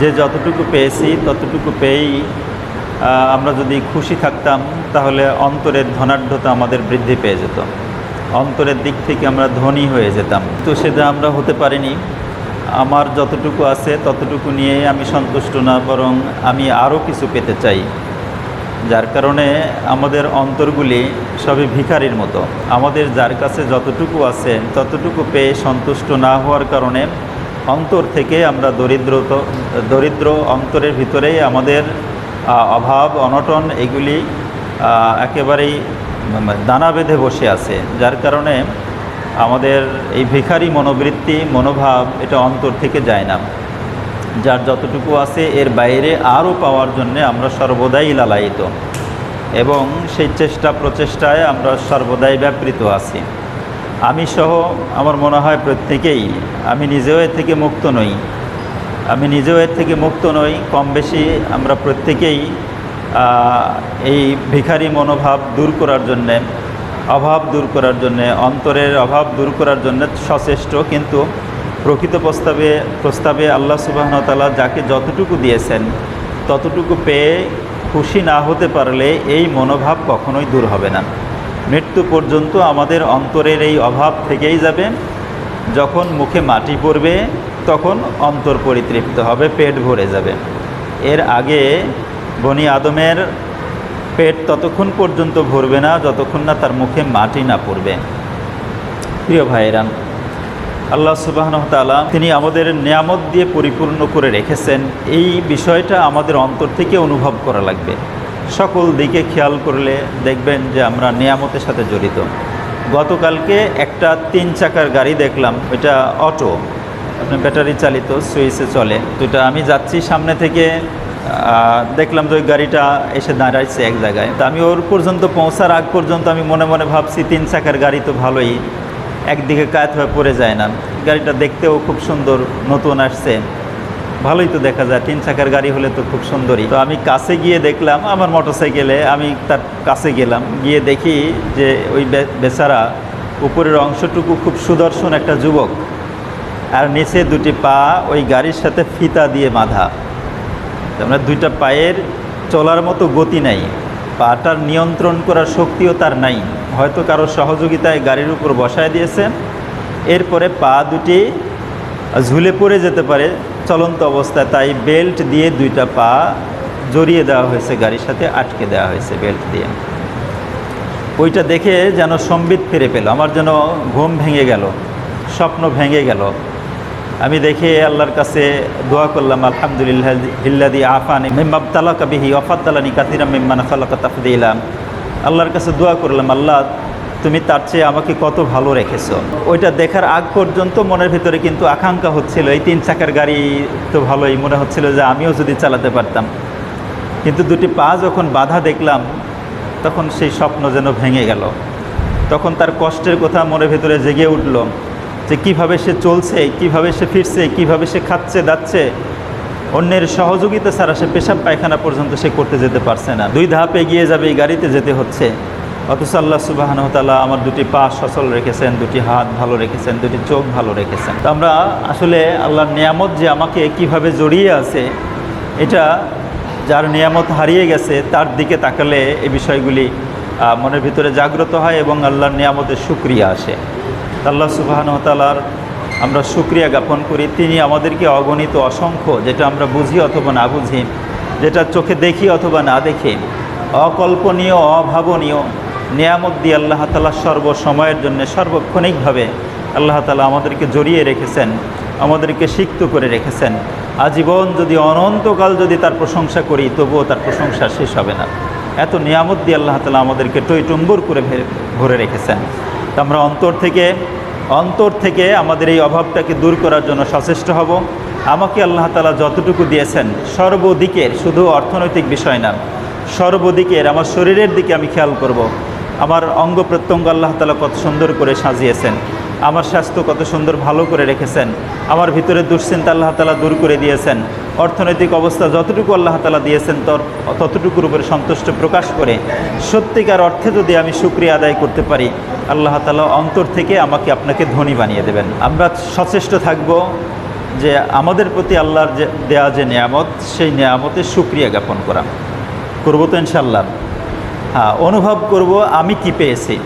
যে যতটুকু পেয়েছি, ততটুকু পেয়েই আমরা যদি খুশি থাকতাম, তাহলে অন্তরের ধনাঢ্যতা আমাদের বৃদ্ধি পেয়ে যেত। অন্তরের দিক থেকে আমরা ধনী হয়ে যেতাম। তো সেটা আমরা হতে পারিনি। আমার যতটুকু আছে, ততটুকু নিয়ে আমি সন্তুষ্ট না, বরং আমি আরও কিছু পেতে চাই। যার কারণে আমাদের অন্তরগুলি সবই ভিখারির মতো। আমাদের যার কাছে যতটুকু আছে, ততটুকু পেয়ে সন্তুষ্ট না হওয়ার কারণে অন্তর থেকে আমরা দরিদ্র দরিদ্র অন্তরের ভিতরেই আমাদের অভাব, অনটন এগুলি একেবারেই দানা বেঁধে বসে আছে। যার কারণে আমাদের এই ভিখারি মনোবৃত্তি, মনোভাব এটা অন্তর থেকে যায় না। যার যতটুকু আছে এর বাইরে আরও পাওয়ার জন্যে আমরা সর্বদাই লালায়িত এবং সেই চেষ্টা প্রচেষ্টায় আমরা সর্বদাই ব্যাপৃত আছি। আমি সহ আমার মনে হয় প্রত্যেকেই, আমি নিজেও এর থেকে মুক্ত নই। আমি নিজেও এর থেকে মুক্ত নই কম বেশি আমরা প্রত্যেকেই এই ভিখারি মনোভাব দূর করার জন্যে, অভাব দূর করার জন্যে, অন্তরের অভাব দূর করার জন্য সচেষ্ট, কিন্তু প্রকৃত প্রস্তাবে প্রস্তাবে আল্লাহ সুবাহনতালা যাকে যতটুকু দিয়েছেন, ততটুকু পেয়ে খুশি না হতে পারলে এই মনোভাব কখনোই দূর হবে না। মৃত্যু পর্যন্ত আমাদের অন্তরের এই অভাব থেকেই যাবে। যখন মুখে মাটি পড়বে, তখন অন্তর পরিতৃপ্ত হবে, পেট ভরে যাবে। এর আগে বনি আদমের পেট ততক্ষণ পর্যন্ত ভরবে না, যতক্ষণ না তার মুখে মাটি না পড়বে। প্রিয় ভাইয়েরা, আল্লাহ সুবাহনতালা তিনি আমাদের নিয়ামত দিয়ে পরিপূর্ণ করে রেখেছেন। এই বিষয়টা আমাদের অন্তর থেকে অনুভব করা লাগবে। সকল দিকে খেয়াল করলে দেখবেন যে আমরা নিয়ামতের সাথে জড়িত। গতকালকে একটা তিন চাকার গাড়ি দেখলাম এটা অটো। আপনার ব্যাটারি চালিত, সুইচে চলে। তো এটা আমি যাচ্ছি সামনে থেকে দেখলাম যে ওই গাড়িটা এসে দাঁড়াইছে এক জায়গায়। তো আমি ওর পর্যন্ত পৌঁছার আগ পর্যন্ত আমি মনে মনে ভাবছি, তিন চাকার গাড়ি তো ভালোই, একদিকে কাত হয়ে পড়ে যায় না। গাড়িটা দেখতেও খুব সুন্দর, নতুন আসছে। ভালোই তো দেখা যায়, তিন চাকার গাড়ি হলে তো খুব সুন্দরই। তো আমি কাছে গিয়ে দেখলাম, আমার মোটরসাইকেলে আমি তার কাছে গেলাম, গিয়ে দেখি যে ওই বেচারা উপরের অংশটুকু খুব সুদর্শন একটা যুবক আর নিচে দুটি পা ওই গাড়ির সাথে ফিতা দিয়ে বাঁধা। আমরা দুইটা পায়ের চলার মতো গতি নাই, পাটার নিয়ন্ত্রণ করার শক্তিও তার নাই। হয়তো কারও সহযোগিতায় গাড়ির উপর বসায় দিয়েছেন, এরপরে পা দুটি ঝুলে পড়ে যেতে পারে চলন্ত অবস্থায় তাই বেল্ট দিয়ে দুইটা পা জড়িয়ে দেওয়া হয়েছে গাড়ির সাথে, আটকে দেওয়া হয়েছে বেল্ট দিয়ে। ওইটা দেখে যেন সম্বিত ফিরে পেল, আমার যেন ঘুম ভেঙে গেল, স্বপ্ন ভেঙে গেল। আমি দেখে আল্লাহর কাছে দোয়া করলাম আলহামদুলিল্লাহ হিল্লাদি আফানি মিম্মাব তালাকা বিহি অফাত্তালানি কাতিরা মিম্মান খালাকা তাফদিলাম আল্লাহর কাছে দোয়া করলাম, আল্লাহ তুমি তার চেয়ে আমাকে কত ভালো রেখেছো। ওইটা দেখার আগ পর্যন্ত মনের ভিতরে কিন্তু আকাঙ্ক্ষা হচ্ছিল। এই তিন চাকার গাড়ি তো ভালোই, মনে হচ্ছিল যে আমিও যদি চালাতে পারতাম। কিন্তু দুটি পা যখন বাধা দেখলাম, তখন সেই স্বপ্ন যেন ভেঙে গেল। তখন তার কষ্টের কথা মনের ভেতরে জেগে উঠল যে কীভাবে সে চলছে, কীভাবে সে ফিরছে, কীভাবে সে খাচ্ছে, দাচ্ছে। অন্যের সহযোগিতা ছাড়া সে পেশাব পায়খানা পর্যন্ত সে করতে যেতে পারছে না। দুই ধাপ এগিয়ে যাবে এই গাড়িতে যেতে হচ্ছে। অথচ আল্লাহ সুবাহানতালা আমার দুটি পা সচল রেখেছেন, দুটি হাত ভালো রেখেছেন, দুটি চোখ ভালো রেখেছেন। তো আমরা আসলে আল্লাহর নিয়ামত যে আমাকে কীভাবে জড়িয়ে আছে, এটা যার নিয়ামত হারিয়ে গেছে, তার দিকে তাকালে এই বিষয়গুলি মনের ভিতরে জাগ্রত হয় এবং আল্লাহর নিয়ামতের সুক্রিয়া আসে। আল্লাহ সুবাহানতালার আমরা সুক্রিয়া জ্ঞাপন করি। তিনি আমাদেরকে অগণিত অসংখ্য, যেটা আমরা বুঝি অথবা না বুঝি, যেটা চোখে দেখি অথবা না দেখি, অকল্পনীয়, অভাবনীয় নিয়ামত দিয়ে আল্লাহ তালা সর্বসময়ের জন্য সর্বক্ষণিকভাবে আল্লাহ তালা আমাদেরকে জড়িয়ে রেখেছেন, আমাদেরকে সিক্ত করে রেখেছেন। আজীবন যদি অনন্তকাল যদি তার প্রশংসা করি, তবুও তার প্রশংসা শেষ হবে না। এত নিয়ামত দিয়ে আল্লাহ তালা আমাদেরকে টইটুম্বুর করে ভরে রেখেছেন। তা আমরা অন্তর থেকে অন্তর থেকে আমাদের এই অভাবটাকে দূর করার জন্য সচেষ্ট হব। আমাকে আল্লাহ তালা যতটুকু দিয়েছেন, সর্বদিকের, শুধু অর্থনৈতিক বিষয় না, সর্বদিকের, আমার শরীরের দিকে আমি খেয়াল করব। আমার অঙ্গ প্রত্যঙ্গ আল্লাহ তালা কত সুন্দর করে সাজিয়েছেন। আমার স্বাস্থ্য কত সুন্দর ভালো করে রেখেছেন। আমার ভিতরে দুশ্চিন্তা আল্লাহ তালা দূর করে দিয়েছেন। অর্থনৈতিক অবস্থা যতটুকু আল্লাহ তালা দিয়েছেন ততটুকুর উপরে সন্তুষ্ট প্রকাশ করে। সত্যিকার অর্থে যদি আমি সুক্রিয়া আদায় করতে পারি, আল্লাহ তালা অন্তর থেকে আমাকে আপনাকে ধনী বানিয়ে দেবেন। আমরা সচেষ্ট থাকব যে আমাদের প্রতি আল্লাহর যে দেয়া যে নিয়ামত, সেই নিয়ামতের সুক্রিয়া জ্ঞাপন করা। করব তো ইনশাল্লাহ অনুভব করব আমি কি পেয়েছি।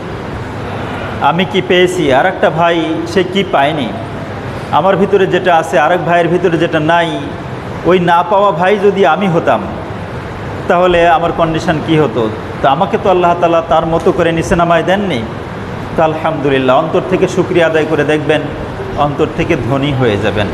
আমি কি পেয়েছি আর একটা ভাই সে কি পায়নি। আমার ভিতরে যেটা আছে, আরেক ভাইয়ের ভিতরে যেটা নাই, ওই না পাওয়া ভাই যদি আমি হতাম, তাহলে আমার কন্ডিশন কি হতো? তো আমাকে তো আল্লাহ তালা তার মতো করে নিচে নামায় দেননি। তো আলহামদুলিল্লাহ, অন্তর থেকে শুক্রিয়া আদায় করে দেখবেন, অন্তর থেকে ধনী হয়ে যাবেন।